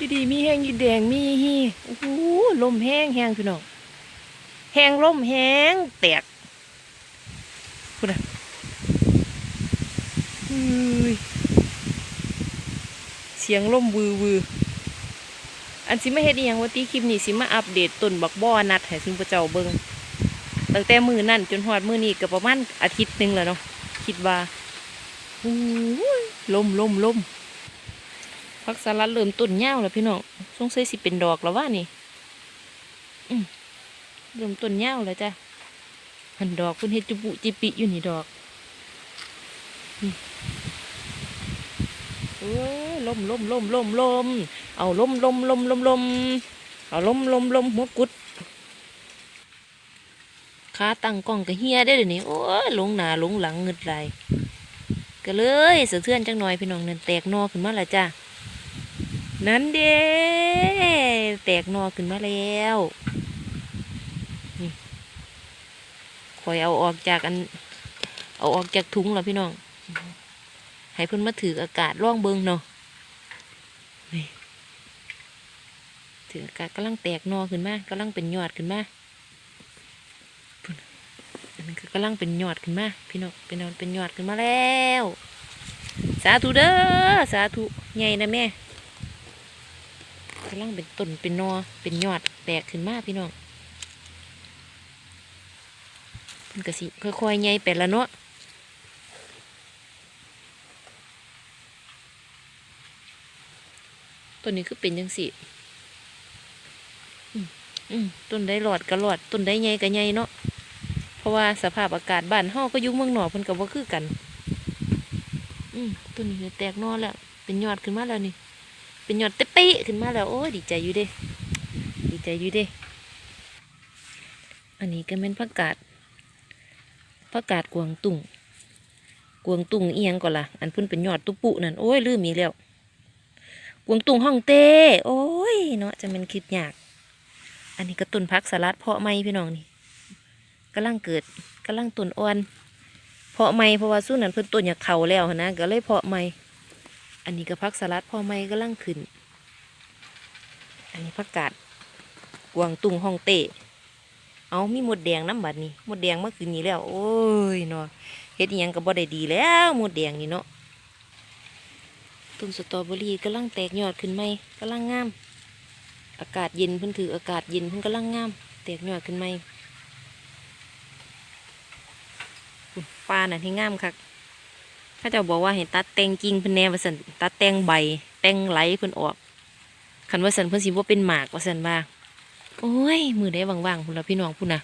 ดีดีมีแห้งยีแดงมีฮีโอ้โหลมแห้งแห้งพี่น้องแห้งลมแห้งแตกพูดนะเสียงลมวือวืออันสิไม่เฮ็ดอีหยังว่าตีคลิปนี้สิมาอัปเดตต้นบักบ่อนัดให้ซุนพระเจ้าเบิ่งตั้งแต่มือนั่นจนฮอดมือนี้ก็ประมาณอาทิตย์หนึงแล้วเนาะคิดว่าอู้ยลมลมลม ผักสลัดเริ่มต้นยาแล้วพี่น้องสงสัยสิเป็นดอกแล้วว่านี่เริ่มต้นยาแล้วจ้ะหันดอกเพิ่นเฮ็ดจุบุจิปิอยู่นี่ดอกนี่โอ้ยลมลมลมลมลมเอาลมลมลมลมลมเอาลมลมลมหัวกุดขาตั้งกล้องก็เฮียได้เดี๋ยวนี้โอ้ยหลงหนาหลงหลังเงึดไหลก็เลยสะเทือนจังหน่อยพี่น้องนั่นแตกหนอขึ้นมาแล้วจ้ะ นั่นเด้แตกนอขึ้นมาแล้วนี่คอยเอาออกจากอัน เอาออกจากถุงแล้วพี่น้อง ให้เพิ่นมาถืออากาศร่องเบิงเนาะนี่ถืออากาศกำลังแตกนอขึ้นมากำลังเป็นยอดขึ้นมาพุ่นอันนี้ก็กำลังเป็นยอดขึ้นมาพี่น้องเป็นยอดเป็นยอดขึ้นมาแล้ว สาธุเด้อสาธุใหญ่นะแม่ กำลังเป็นต้นเป็นนอเป็นยอดแตกขึ้นมาพี่น้องมันก็สิค่อยๆใหญ่ไปละเนาะต้นนี้คือเป็นยังสิอืมอมต้นได้หลอดก็หลอดต้นได้ใหญ่ก็ใหญ่เนาะเพราะว่าสภาพอากาศบ้านเฮาก็ยุ่เมืองหนอกเพิ่นก็บ่คือกัน อืมต้นนี้แตกนอแล้วเป็นยอดขึ้นมาแล้วนี่ เป็นยอดเตะปีขึ้นมาแล้วโอ้ยดีใจอยู่เด้ ดีใจอยู่เด้ อันนี้ก็เป็นผักกาดผักกาดกวางตุ่งกวางตุ่งเอียงก่อนล่ะอันเพุ่นเป็นยอดตุปุนั่นโอ้ยลืมมีแล้วกวางตุ่งห้องเต้โอ้ยเนาะจะเป็นคิดยาก อันนี้ก็ต้นพักสลัดเพาะไม้พี่น้องนี่กำลังเกิดกำลังต้นอ่อน เพาะไม้เพราะว่าสู้นั้นเพิ่นต้นอยากเข่าแล้วนะก็เลยเพาะไม้ อันนี้ก็พักสลัดพอไม่ก็ลังขึ้น อันนี้ผักกาดกวางตุงห้องเตะเอามีหมดแดงน้ำบัดนี่หมดแดงเมื่อคืนนี้แล้ว โอ้ยเนาะเฮ็ดยังก็บ่ได้ดีแล้วหมดแดงนี่เนาะต้นสตรอเบอรี่กำลังแตกยอดขึ้นไหมกำลังงาม อากาศเย็นเพิ่นถืออากาศเย็นเพิ่นกำลังงาม แตกยอดขึ้นไหมปลาน่ะที่งามคัก ถ้าเจ้าบอกว่าเห็นตัดแตงกิ่งเพิ่นแหน่ว่าสันตัดแตงใบ แตงไหลเพิ่นออกคันว่าสันเพิ่นสิบ่าเป็นหมากว่าสันว่าโอ้ยมือได้ว่างๆพุ่นละพี่น้องพุ่นนะ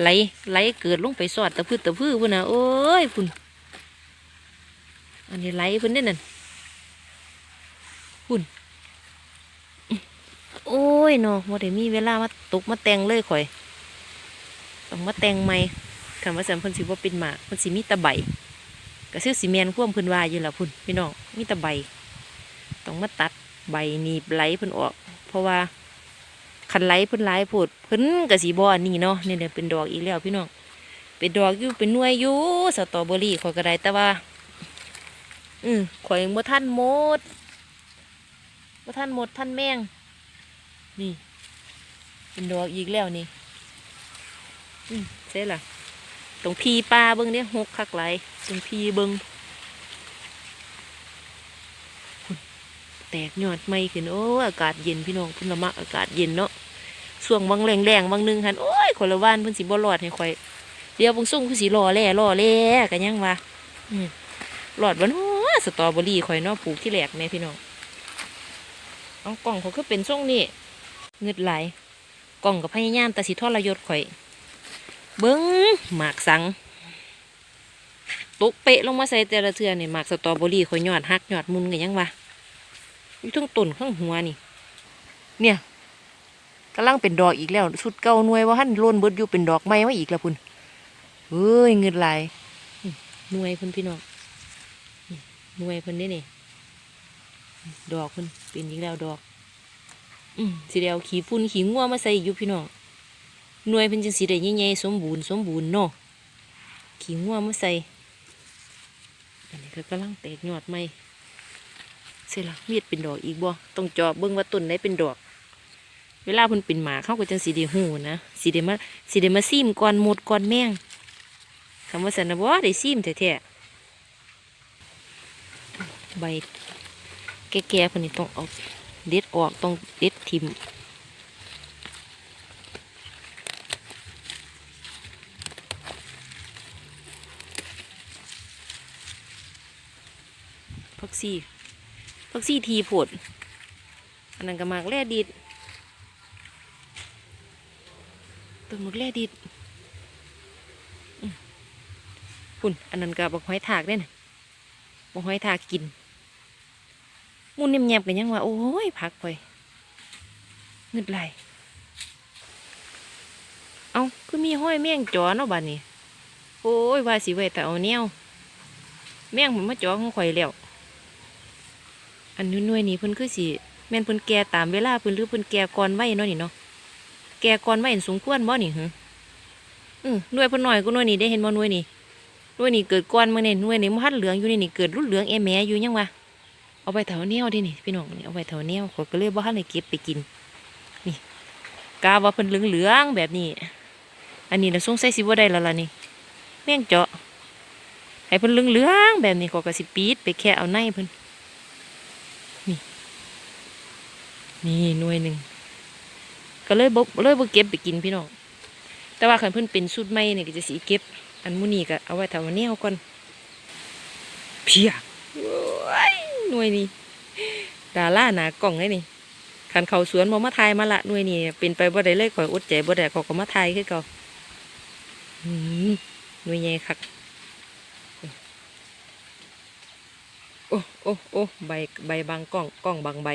ไหลไหลเกิดลงไปสอดตะพื้ตะพื้พุ่นนะโอ้ยพุ่นอันนี้ไหลพิ่นได้นั่นพุ่นโอ้ยเนาะบ่ได้มีเวลามาตกมาแต่งเลยข่อยต้องมาแต่งใหม่คันว่าสันเพิ่นสิบ่าเป็นหมากเพิ่นสิมีตะใบ ก็ซื้อสีเมนควมพิ่นว่าอยู่ละพุ่นพี่น้องมีแต่ใบต้องมาตัดใบหนีบไหลเพิ่นออก เพราะว่าคันไหลเพิ่นไหลโพดเพิ่นก็สีบอนนี้เนาะเนี่ยเป็นดอกอีกแล้วพี่น้องเป็นดอกอยู่เป็นหน่วยอยู่สตรอเบอรี่ข่อยก็ไดแต่ว่า อืมข่อยยังบ่ทันหมดบ่ทันหมดทันแมงนี่เป็นดอกอีกแล้วนี่อืมเสร็จละ ตรงพีปลาเบิ้งเนี่ยหกคักไหลายตรงพีเบิ้งแตกยอดไม่ขึ้นโอ้อากาศเย็นพี่น้องพุ่นละมักอากาศเย็นเนาะส่วงบางแรงแรงบางหนึงหันโอ้ยคนละว่านพิ่นสิบ่รอดให้ข่อยเดี๋ยวบางส่งคือสิรอแล่รอแล่กันยังวะอืมรอดบ่เนาะสตรอเบอรี่ข่อยเนาะปลูกที่แหลกแม่พี่น้องเอากล่องเขาคือเป็นส่งนี่เงึดไหลกล่องกับพยายามแต่สิทอดระยศข่อย เบิ้งหมากสังตกเปะลงมาใส่แต่ละเทือนี่หมากสตรอเบอรี่ข่อยยอดหักยอดมุนกันยังวะอยู่ทั้งต้นข้างหัวนี่ เนี่ยกำลังเป็นดอกอีกแล้วสุดเก่าหน่วยว่าหันโลนเบิดอยู่เป็นดอกไม้มาอีกแล้วพุ่นเฮ้ยเงินไหลหน่วยพุ่นพี่น้องหน่วยพุ่นนี่นี่ดอกพุ่นเป็นอีกแล้วดอก อืมสีเดียวขี้ฝุ่นขี้งัวมาใส่อีกอยู่พี่น้อง หน่วยเป็นจังสีได้ใหญ่ๆสมบูรณ์สมบูรณ์เนาะขี้งัวมาใส่อันนี้ก็กำลังแตกยอดใหม่เสิล่ะมีดเป็นดอกอีกบ่ต้องจาะเบิ่งว่าต้นไหนเป็นดอก เวลาเพิ่นเป็นหมาเขาก็จังสิได้ฮู้นะสิได้มาสิได้มาซีมก่อนหมดก่อนแมงคำว่าสันนะบ่ได้ซีมแท้ๆใบแก่ๆเพิ่นนี่ต้องเอาเด็ดออกต้องเด็ดทิ่ม พักซี่พักซี่ทีผดอันนั้นก็มากแร่ดิดต้นมะแร่ดิดคุณอันนั้นก็บอกหอยถากได้น่ะบอกหอยถากกินมูนิ่มแยบกันยังว่า โอ้ยพักไปเงึดไหลเอาคือมีห้อยแมงจอเนาะบ้านนี้ โอ้ยว่าสิไว้แต่เอาแนวแมงมันมาจอของข่อยแล้ว อันนู้นหน่วยนี้เพิ่นคือสิแม่นเพิ่นแก่ตามเวลาเพิ่นหรือเพิ่นแก่ก่อนไว้เนาะนี่เนาะแกก่อนไม่เห็นสมควรบ่นี่หึอือหน่วยเพิ่นน้อยก็หน่วยนี่ได้เห็นบ่หน่วยนี่หน่วยนี่เกิดก่อนมื้อนี่หน่วยนี่มันหัดเหลืองอยู่นี่นี่เกิดรุ่นเหลืองแอแหมอยู่ยังวะเอาไปเถาแนวดินี่พี่น้องนี่เอาไปเถาแนวข้อยก็เลยบ่ทันได้เก็บไปกิน นี่กาว่าเพิ่นเหลืองๆแบบนี้ อันนี้น่ะสงสัยสิบ่ได้แล้วล่ะนี่แม่งเจาะให้เพิ่นเหลืองๆแบบนี้ข้อยก็สิปีดไปแค่เอาในเพิ่น นี่ นี่หน่วยหนึ่งก็เลยบเลยบเก็บไปกินพี่น้องแต่ว่าคันเพิ่อนเป็นสูตรใหม่เนี่ยก็จะสีเก็บ อันมูนี่ก็เอาไว้ทำวันนี้เอาก่อนเพียโอ้ยหน่วยนี่ดาล่าหนากล่องเลยนี่คันเขาสวนบ่มาทายมาละหน่วยนี่เป็นไปบ่ได้เลยข่อยอดใจบ่ได้เขาก็มาทายคือเก่าอืมหน่วยใหญ่คัก โอ้โอ้โอ้ใบใบบางกล้องกล้องบางใบ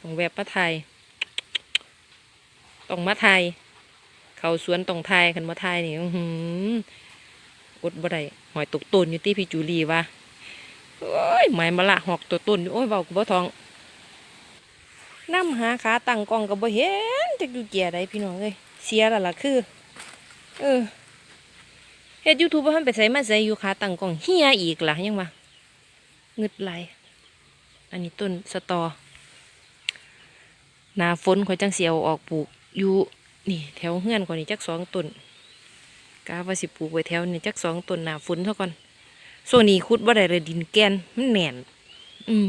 ต้องแวบมาทยต้องมาไทยเขาสวนต้องไทยคันมาไทยนี่อือหืออดบ่ได้หอยตกต้นอยู่ที่พี่จูลีวะโอ้ยหมายมาละหอกตัวต้นอยู่โอ้ยเบากูบ่ทองน้ำหาขาตั้งกล้องก็บ่เห็นจักอยู่แก่ใดพี่น้องเอ้ยเสียละล่ะคือ เออเฮ็ดยูทูบมันไปใส่มาใส่อยู่ขาตั้งกล้องเฮียอีกล่ะยังวะ งึดไหลายอันนี้ต้นสตอ หนาฝนข่อยจังเสียวออกปลูกอยู่นี่แถวเฮือนก่อนนี่จักสองต้นกาว่าสิปลูกไว้แถวนี่จักสองต้นหนาฝนเท่าก่อนส่วนนี้คุดว่าได้เลยดินแกนมันแหน่น อืม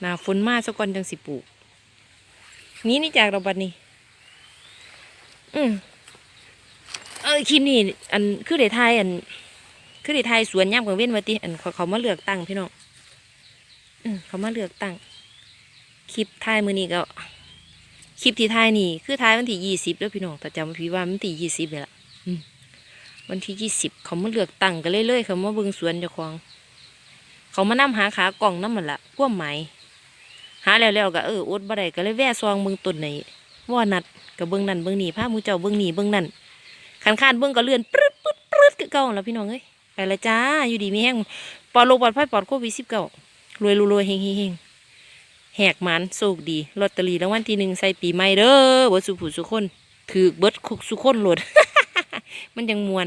หนาฝนมาซะก่อนจังสิปลูก นี้นี่จากเราบัดนี้ อืมเออคลิปนี้อันคือเดทายอัน คือเดทายสวนย่ำกับเว้นวัติอันเขาเขามาเลือกตั้งพี่น้องเขามาเลือกตั้งคลิปทายมือนี้ก็คลิปที่ทายนี่คือทายวันที่ยี่สิบแล้วพี่น้องแต่จำพี่ว่าวันที่ยี่สิบเลยล่ะวันที่ยี่สิบเขามาเลือกตั้งกันเรื่อยๆเขามาเบิ่งสวนเจ้าของ เขามานํหาขากล่องน้ำมันละพวกหมหาแล้วแล้วก็เอออดบ่ได้ก็เลยแว่ซองเบิ่งต้นไหนว่านัดก็เบิ่งนั่นเบิ่งนี่พามูเจ้าเบิ่งนี่เบิ่งนั่นขันคานเบิ่งก็เลื่อนปรึ๊ดปรึ๊ดปรึ๊ดคือเก่าแล้วพี่น้องเอ้ย ไปละจ้า อยู่ดีมีแห้งปลอดโรคปลอดภัยปลอดโควิดสิบเก้ารวยรวยเฮงเฮงแหกหมันโชคดีลอตเตอรี่รางวัลที่หนึ่งใส่ปีใหม่เด้อเบิดสุผู้สุคนถือเบิดคุกสุคนโหลด มันยังมวน